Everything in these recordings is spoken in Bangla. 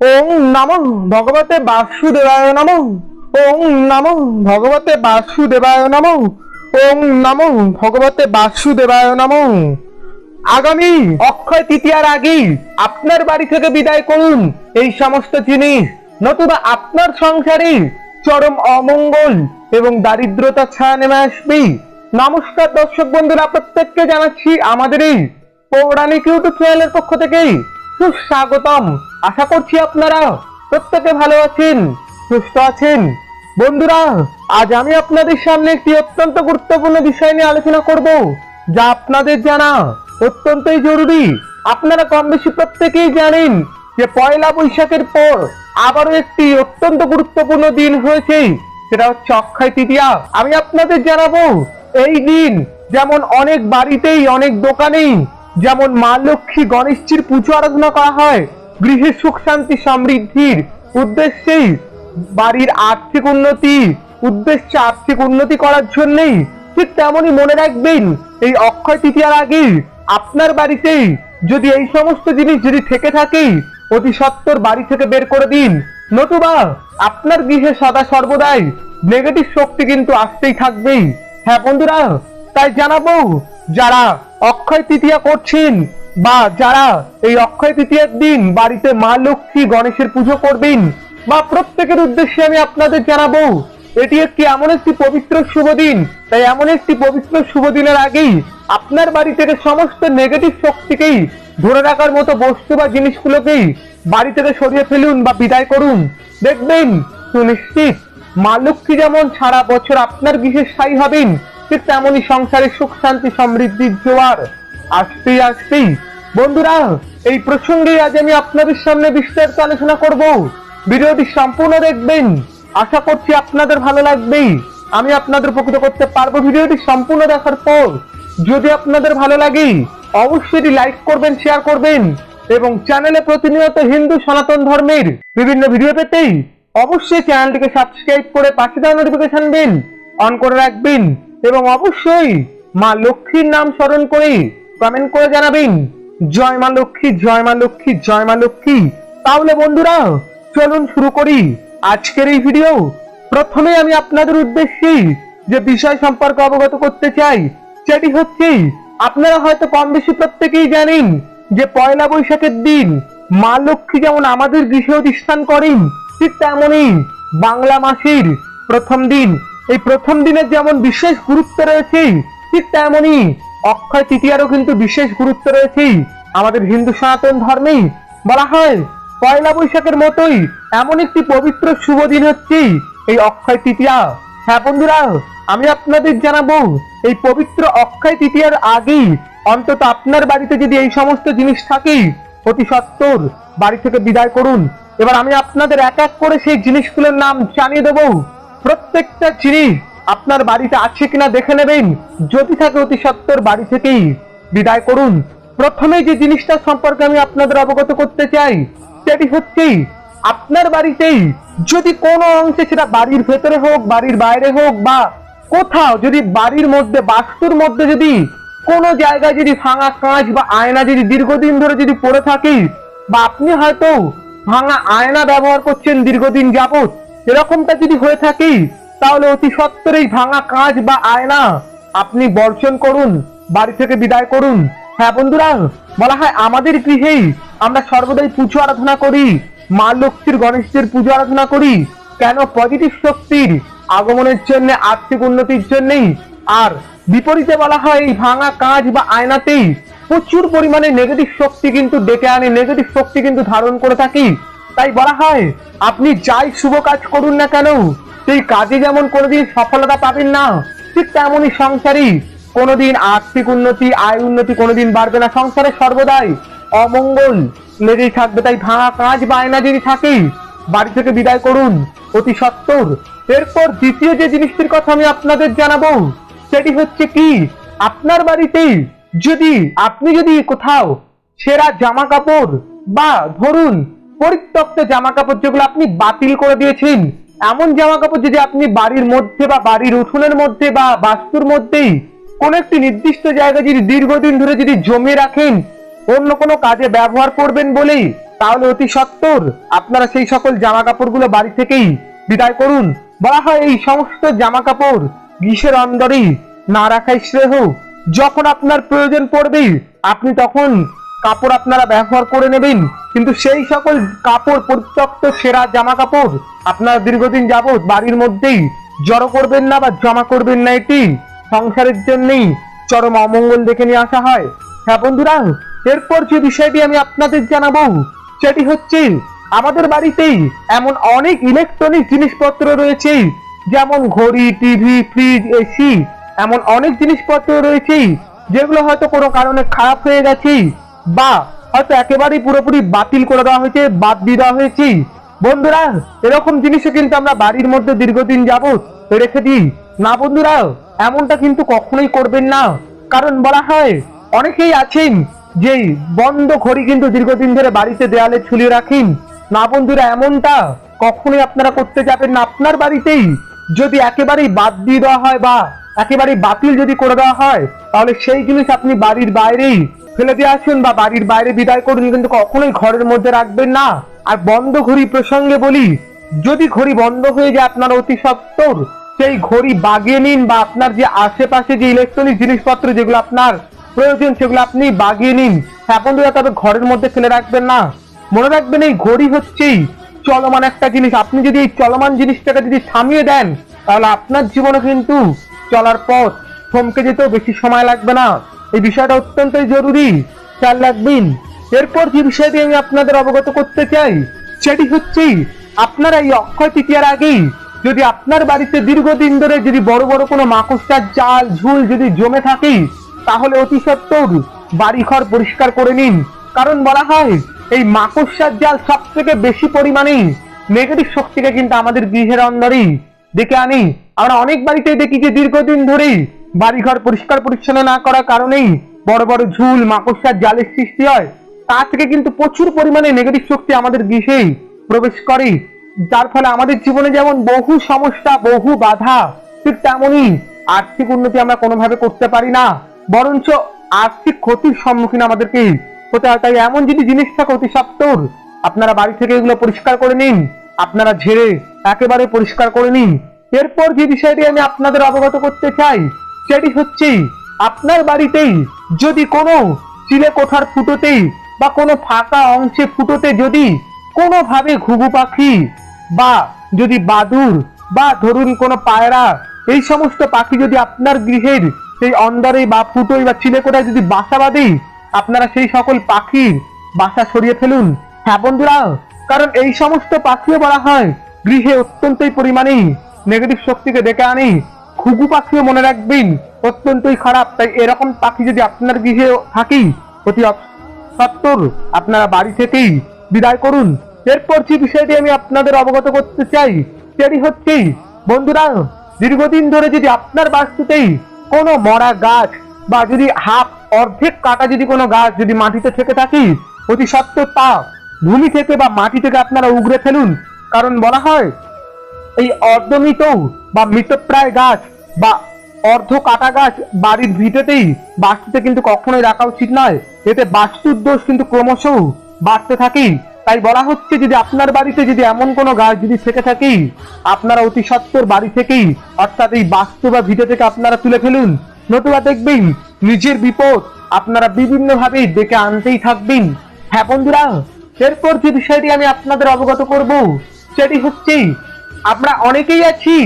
ওং নম ভগবতে বাসুদেবায় নম। ওং নম ভগবতে বাসুদেবায় নম। ওং নম ভগবতে বাসুদেবায় নম। আগামী অক্ষয় তৃতীয়ার আগেই আপনার বাড়ি থেকে বিদায় করুন এই সমস্ত জিনিস। নতুবা আপনার সংসারে চরম অমঙ্গল এবং দারিদ্রতা ছায়া নেমে আসবে নমস্কার দর্শক বন্ধুরা, প্রত্যেককে জানাচ্ছি আমাদের এই পৌরাণিক ইউটিউব চ্যানেলের পক্ষ থেকে সুস্বাগতম। আশা করছি আপনারা প্রত্যেকে ভালো আছেন, সুস্থ আছেন। বন্ধুরা, আজ আমি আপনাদের সামনে একটি অত্যন্ত গুরুত্বপূর্ণ বিষয় নিয়ে আলোচনা করব, যা আপনাদের জানা অত্যন্তই জরুরি। আপনারা কম বেশি প্রত্যেকেই জানেন যে পয়লা বৈশাখের পর আবারও একটি অত্যন্ত গুরুত্বপূর্ণ দিন হয়েছে, সেটা হচ্ছে অক্ষয় তৃতীয়া। আমি আপনাদের জানাব, এই দিন যেমন অনেক বাড়িতেই, অনেক দোকানেই যেমন মা লক্ষ্মী গণেশজির পুজো আরাধনা করা হয়, গৃহে সুখ, শান্তি, সমৃদ্ধির উদ্দেশ্যেই বাড়ির আর্থিক উন্নতি, উদ্দেশ্যে আর্থিক উন্নতি করার জন্যেই ঠিক তেমনই মনে রাখবেন, এই অক্ষয় তৃতীয়ার আগে আপনার বাড়িতেই যদি এই সমস্ত জিনিস যদি থেকে থাকে, অতি সত্বর বাড়ি থেকে বের করে দিন। নতুবা আপনার গৃহে সদা সর্বদাই নেগেটিভ শক্তি কিন্তু আসতেই থাকবেই। হ্যাঁ বন্ধুরা, তাই জানাব যারা অক্ষয় তৃতীয়া করছেন বা যারা এই অক্ষয় তৃতীয়ার দিন বাড়িতে মা লক্ষ্মী গণেশের পুজো করবেন বা প্রত্যেকের উদ্দেশ্যে আমি আপনাদের জানাব, এটি একটি এমন একটি পবিত্র শুভ দিন। তাই এমন একটি পবিত্র শুভ দিনের আগেই আপনার বাড়ি থেকে সমস্ত নেগেটিভ শক্তিকেই ধরে রাখার মতো বস্তু বা জিনিসগুলোকেই বাড়ি থেকে সরিয়ে ফেলুন বা বিদায় করুন। দেখবেন, সুনিশ্চিত, মা লক্ষ্মী যেমন সারা বছর আপনার গৃহে স্থায়ী হবেন ঠিক তেমনই সংসারে সুখ, শান্তি সমৃদ্ধির জোয়ার আসতেই আসতেই। বন্ধুরা, এই প্রসঙ্গে আজ আমি আপনাদের সামনে বিস্তারিত আলোচনা করব। ভিডিওটি সম্পূর্ণ দেখবেন। আশা করছি আপনাদের ভালো লাগবে আমি আপনাদের উপকৃত করতে পারব ভিডিওটি সম্পূর্ণ দেখার পর। যদি আপনাদের ভালো লাগে, অবশ্যই লাইক করবেন, শেয়ার করবেন এবং চ্যানেলে প্রতিনিয়ত হিন্দু, সনাতন ধর্মের বিভিন্ন ভিডিও পেতেই অবশ্যই চ্যানেলটিকে সাবস্ক্রাইব করে পাশে দেওয়া নোটিফিকেশন বেল অন করে রাখবেন। এবং অবশ্যই মা লক্ষ্মীর নাম স্মরণ করে কমেন্ট করে জানাবেন। জয় মা লক্ষ্মী, জয় মা লক্ষ্মী, জয় মা লক্ষ্মী। তাহলে বন্ধুরা, চলুন শুরু করি আজকের এই ভিডিও প্রথমে আমি আপনাদের উদ্দেশ্যে যে বিষয় সম্পর্কে অবগত করতে চাই, সেটি হচ্ছে, আপনারা হয়তো কম বেশি প্রত্যেকেই জানেন যে পয়লা বৈশাখের দিন মা লক্ষ্মী যেমন আমাদের গৃহে অধিষ্ঠান করেন, ঠিক তেমনই বাংলা মাসের প্রথম দিন এই প্রথম দিনের যেমন বিশেষ গুরুত্ব রয়েছে, ঠিক তেমনই অক্ষয় তৃতীয়ারও কিন্তু বিশেষ গুরুত্ব রয়েছে। আমাদের হিন্দু সনাতন ধর্মেই বলা হয়, পয়লা বৈশাখের মতোই এমন একটি পবিত্র শুভ দিন হচ্ছে এই অক্ষয় তৃতীয়া। হ্যাঁ বন্ধুরা, আমি আপনাদের জানাব, এই পবিত্র অক্ষয় তৃতীয়ার আগেই অন্তত আপনার বাড়িতে যদি এই সমস্ত জিনিস থাকে, অতি সত্তর বাড়ি থেকে বিদায় করুন। এবার আমি আপনাদের এক এক করে সেই জিনিসগুলোর নাম জানিয়ে দেবো। প্রত্যেকটা জিনিস আপনার বাড়িতে আছে কিনা দেখে নেবেন। যদি থাকে অতি সত্তর বাড়ি থেকেই। বিদায় করুন। প্রথমে যে জিনিসটা সম্পর্কে আমি আপনাদের অবগত করতে চাই, সেটি হচ্ছে আপনার বাড়িতেই যদি কোনো অংশে সেটা বাড়ির ভেতরে হোক, বাড়ির বাইরে হোক বা কোথাও যদি বাড়ির মধ্যে, বাস্তুর মধ্যে যদি কোনো জায়গায় যদি ভাঙা কাঁচ বা আয়না যদি দীর্ঘদিন ধরে যদি পড়ে থাকে বা আপনি হয়তো ভাঙা আয়না ব্যবহার করছেন দীর্ঘদিন যাবত এরকমটা যদি হয়ে থাকে, তাহলে অতি সত্বর এই ভাঙা কাঁচ বা আয়না আপনি বর্জন করুন, বাড়ি থেকে বিদায় করুন। হ্যাঁ বন্ধুরা, বলা হয় আমাদের গৃহেই আমরা সর্বদাই পুজো আরাধনা করি, মা লক্ষ্মীর গণেশদের পুজো আরাধনা করি। কেন? পজিটিভ শক্তির আগমনের জন্য, আর্থিক উন্নতির জন্যই। আর বিপরীতে বলা হয় এই ভাঙা কাঁচ বা আয়নাতেই প্রচুর পরিমাণে নেগেটিভ শক্তি কিন্তু ডেকে আনে নেগেটিভ শক্তি কিন্তু ধারণ করে থাকি। তাই বলা হয়, আপনি যাই শুভ কাজ করুন না কেন, সেই কাজে যেমন কোনোদিন সফলতা পাবেন না, ঠিক তেমনই সংসারই। কোনোদিন আর্থিক উন্নতি, আয় উন্নতি কোনোদিন বাড়বে না। সংসারে সর্বদাই অমঙ্গল। লেগেই থাকবে তাই ভাঙা কাজ বা আয়না যদি থাকে, বাড়ি থেকে বিদায় করুন, অতি সত্তর। এরপর দ্বিতীয় যে জিনিসটির কথা আমি আপনাদের জানাব, সেটি হচ্ছে কি, আপনার বাড়িতে যদি, আপনি যদি কোথাও সেরা জামা কাপড় বা ধরুন পরিত্যক্ত জামা কাপড় যেগুলো আপনি বাতিল করে দিয়েছেন, এমন জামা কাপড় যদি আপনি বাড়ির মধ্যে বা বাড়ির উঠোনের মধ্যে বা বাস্তুর মধ্যেই কোন একটি নির্দিষ্ট জায়গায় যদি দীর্ঘদিন ধরে যদি জমিয়ে রাখেন, অন্য কোনো কাজে ব্যবহার করবেন বলেই, তাহলে অতি সত্বর আপনারা সেই সকল জামা কাপড়গুলো বাড়ি থেকেই বিদায় করুন। বলা হয় এই সমস্ত জামা কাপড় গ্রীষ্মের অন্দরেই না রাখাই শ্রেয়। যখন আপনার প্রয়োজন পড়বে আপনি তখন কাপড় আপনারা ব্যবহার করে নেবেন, কিন্তু সেই সকল কাপড় পরিত্যক্ত সেরা জামা কাপড় আপনারা দীর্ঘদিন যাবৎ বাড়ির মধ্যেই জড়ো করবেন না বা জমা করবেন না এটি। সংসারের জন্যেই চরম অমঙ্গল দেখে নিয়ে আসা হয়। হ্যাঁ বন্ধুরা, এরপর যে বিষয়টি আমি আপনাদের জানাব, সেটি হচ্ছে আমাদের বাড়িতেই এমন অনেক ইলেকট্রনিক জিনিসপত্র রয়েছে, যেমন ঘড়ি, টিভি, ফ্রিজ, এসি, এমন অনেক জিনিসপত্র রয়েছে, যেগুলো হয়তো কোনো কারণে খারাপ হয়ে গেছে। বা হয়তো একেবারেই পুরোপুরি বাতিল করে দেওয়া হয়েছে, বাদ দিয়ে দেওয়া হয়েছে। বন্ধুরা, এরকম জিনিসও কিন্তু আমরা বাড়ির মধ্যে দীর্ঘদিন যাবত রেখে দিই। না বন্ধুরা, এমনটা কিন্তু কখনোই করবেন না। কারণ বলা হয়, অনেকেই আছেন যে বন্ধ ঘড়ি কিন্তু দীর্ঘদিন ধরে বাড়িতে দেয়ালে ঝুলিয়ে রাখেন। না বন্ধুরা, এমনটা কখনোই আপনারা করতে যাবেন না। আপনার বাড়িতেই যদি একেবারেই বাদ দিয়ে দেওয়া হয় বা একেবারেই বাতিল যদি করে দেওয়া হয়, তাহলে সেই জিনিস আপনি বাড়ির বাইরেই ফেলে দিয়ে আসুন বা বাড়ির বাইরে বিদায় করুন, কিন্তু কখনোই ঘরের মধ্যে রাখবেন না। আর বন্ধ ঘড়ি প্রসঙ্গে বলি, যদি ঘড়ি বন্ধ হয়ে যায় আপনার অতি সত্তর, সেই ঘড়ি বাগিয়ে নিন বা আপনার যে আশেপাশে যে ইলেকট্রনিক জিনিসপত্র যেগুলো আপনার প্রয়োজন, সেগুলো আপনি বাগিয়ে নিন। হ্যাঁ বন্ধুরা তবে ঘরের মধ্যে ফেলে রাখবেন না। মনে রাখবেন এই ঘড়ি হচ্ছেই চলমান একটা জিনিস। আপনি যদি এই চলমান জিনিসটাকে যদি থামিয়ে দেন, তাহলে আপনার জীবনে কিন্তু চলার পথ থমকে যেতেও বেশি সময় লাগবে না। এই বিষয়টা অত্যন্তই জরুরি। খেয়াল রাখবেন। এরপর যে বিষয়টি আমি আপনাদের অবগত করতে চাই, সেটি হচ্ছে, আপনারা এই অক্ষয় তৃতীয়ার আগেই যদি আপনার বাড়িতে দীর্ঘদিন ধরে যদি বড় বড় কোনো মাকড়সার জাল, ঝুল যদি জমে থাকে, তাহলে অতি সত্বর বাড়িঘর পরিষ্কার করে নিন। কারণ বলা হয়, এই মাকড়সার জাল সব থেকে বেশি পরিমাণে নেগেটিভ শক্তিকে কিন্তু আমাদের গৃহের অন্দরেই ডেকে আনি। আমরা অনেক বাড়িতেই দেখি যে দীর্ঘদিন ধরেই বাড়িঘর পরিষ্কার পরিচ্ছন্ন না করার কারণেই বড় বড় ঝুল, মাকড়সার জালের সৃষ্টি হয়। তা থেকে কিন্তু প্রচুর পরিমাণে নেগেটিভ শক্তি আমাদের গৃহেই প্রবেশ করে। যার ফলে আমাদের জীবনে যেমন বহু সমস্যা, বহু বাধা, ঠিক তেমনই আর্থিক উন্নতি আমরা কোনোভাবে করতে পারি না। বরঞ্চ আর্থিক ক্ষতির সম্মুখীন আমাদেরকে হতে হয়। তাই এমন যদি জিনিস থাকে অতি সত্তর, আপনারা বাড়ি থেকে এগুলো পরিষ্কার করে নিন। আপনারা ঝেড়ে একেবারে পরিষ্কার করে নিন। এরপর যে বিষয়টি আমি আপনাদের অবগত করতে চাই সেটি হচ্ছে আপনার বাড়িতেই যদি কোনো চিলে কোঠার ফুটোতেই বা কোনো ফাঁকা অংশে ফুটোতে যদি কোনোভাবে ঘুঘু পাখি বা যদি বাদুর বা ধরুন কোনো পায়রা, এই সমস্ত পাখি যদি আপনার গৃহের সেই অন্দরে বা ফুটোই বা চিলে চিলেকোটায় যদি বাসা বাঁধে, আপনারা সেই সকল পাখির বাসা সরিয়ে ফেলুন। হ্যাঁ বন্ধুরা, কারণ এই সমস্ত পাখিও বলা হয় গৃহে অত্যন্তই পরিমাণেই নেগেটিভ শক্তিকে ডেকে আনি। ঘুঘু পাখিও মনে রাখবেন, অত্যন্তই খারাপ। তাই এরকম পাখি যদি আপনার গৃহে থাকি অতি সত্তর, আপনারা বাড়ি থেকেই বিদায় করুন। এরপর যে বিষয়টি আমি আপনাদের অবগত করতে চাই, সেটি হচ্ছে, বন্ধুরা, দীর্ঘদিন ধরে যদি আপনার বাস্তুতেই কোনো মরা গাছ বা যদি হাফ অর্ধেক কাটা যদি কোনো গাছ যদি মাটিতে থেকে থাকি, অতি সত্ত্বর তা ভূমি থেকে বা মাটি থেকে আপনারা উগড়ে ফেলুন। কারণ বলা হয় এই অর্ধমৃত বা মৃতপ্রায় গাছ বা অর্ধ কাটা গাছ বাড়ির ভিটেতেই বাস্তুতে কিন্তু কখনোই রাখা উচিত নয়। এতে বাস্তুর দোষ কিন্তু ক্রমশ বাড়তে থাকে। তাই বলা হচ্ছে, যদি আপনার বাড়িতে যদি এমন কোনো গাছ যদি থেকে থাকি, আপনারা অতি সত্তর বাড়ি থেকেই, অর্থাৎ এই বাস্তু বা ভিটে থেকে আপনারা তুলে ফেলুন। নতুবা দেখবেন, নিজের বিপদ আপনারা বিভিন্ন ভাবে ডেকে আনতেই থাকবেন। হ্যাঁ বন্ধুরা, এরপর যে বিষয়টি আমি আপনাদের অবগত করব, সেটি হচ্ছে আমরা অনেকেই আছি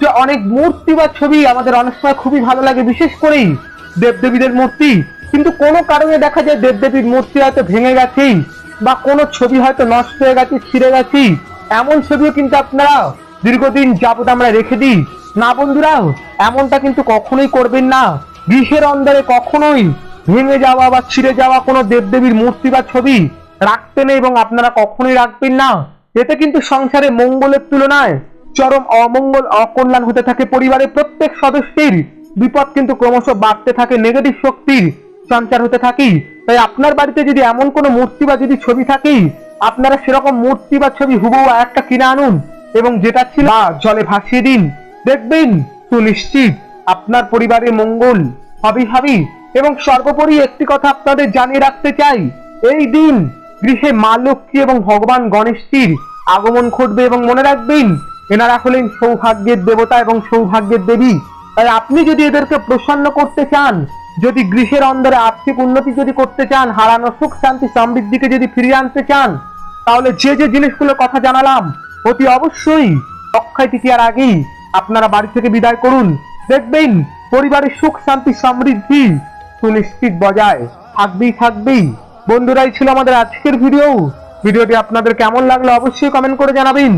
যে অনেক মূর্তি বা ছবি আমাদের অনেক সময় খুবই ভালো লাগে, বিশেষ করেই দেবদেবীদের মূর্তি। কিন্তু কোনো কারণে দেখা যায় দেবদেবীর মূর্তি হয়তো ভেঙে গেছেই বা কোনো ছবি হয়তো নষ্ট হয়ে গেছে, ছিঁড়ে গেছে। এমন ছবিও কিন্তু আপনারা দীর্ঘদিন যাবত আমরা রেখে দিই। না বন্ধুরা এমনটা কিন্তু কখনোই করবেন না। গ্রীষ্মের অন্দরে কখনোই ভেঙে যাওয়া বা ছিঁড়ে যাওয়া কোনো দেবদেবীর মূর্তি বা ছবি রাখতে নেই এবং আপনারা কখনোই রাখবেন না। এতে কিন্তু সংসারে মঙ্গলের তুলনায় চরম অমঙ্গল, অকল্যাণ হতে থাকে পরিবারের প্রত্যেক সদস্যের। বিপদ কিন্তু ক্রমশ বাড়তে থাকে নেগেটিভ শক্তির সঞ্চার হতে থাকি তাই আপনার বাড়িতে যদি এমন কোনো মূর্তি বা যদি ছবি থাকে, আপনারা সেরকম মূর্তি বা ছবি হুবহু একটা কিনে আনুন এবং যেটা ছিল জলে ভাসিয়ে দিন। দেখবেন সুনিশ্চিত আপনার পরিবারের মঙ্গল হবি হবি এবং সর্বোপরি একটি কথা আপনাদের জানিয়ে রাখতে চাই, এই দিন গৃহে মা লক্ষ্মী এবং ভগবান গণেশজির আগমন ঘটবে এবং মনে রাখবেন, এনারা হলেন সৌভাগ্যের দেবতা এবং সৌভাগ্যের দেবী। তাই আপনি যদি এদেরকে প্রসন্ন করতে চান, যদি গৃহের অন্দরে আর্থিক উন্নতি যদি করতে চান, হারানো সুখ, শান্তি, সমৃদ্ধিকে যদি ফিরিয়ে আনতে চান, তাহলে যে যে জিনিসগুলোর কথা জানালাম, অতি অবশ্যই অক্ষয় তৃতীয়ার আগেই আপনারা বাড়ি থেকে বিদায় করুন। দেখবেন, পরিবারের সুখ, শান্তি, সমৃদ্ধি সুনিশ্চিত বজায় থাকবেই থাকবেই। বন্ধুরাই ছিল আমাদের আজকের ভিডিও ভিডিওটি আপনাদের কেমন লাগল অবশ্যই কমেন্ট করে জানাবেন।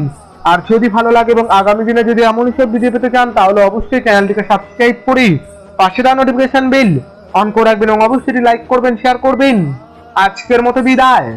আর যদি ভালো লাগে এবং আগামী দিনে যদি এমন সব ভিডিও পেতে চান, তাহলে অবশ্যই চ্যানেলটিকে সাবস্ক্রাইব করে পাশে দেওয়া নোটিফিকেশন বেল অন করে রাখবেন এবং অবশ্যই লাইক করবেন শেয়ার করবেন। আজকের মতো বিদায়।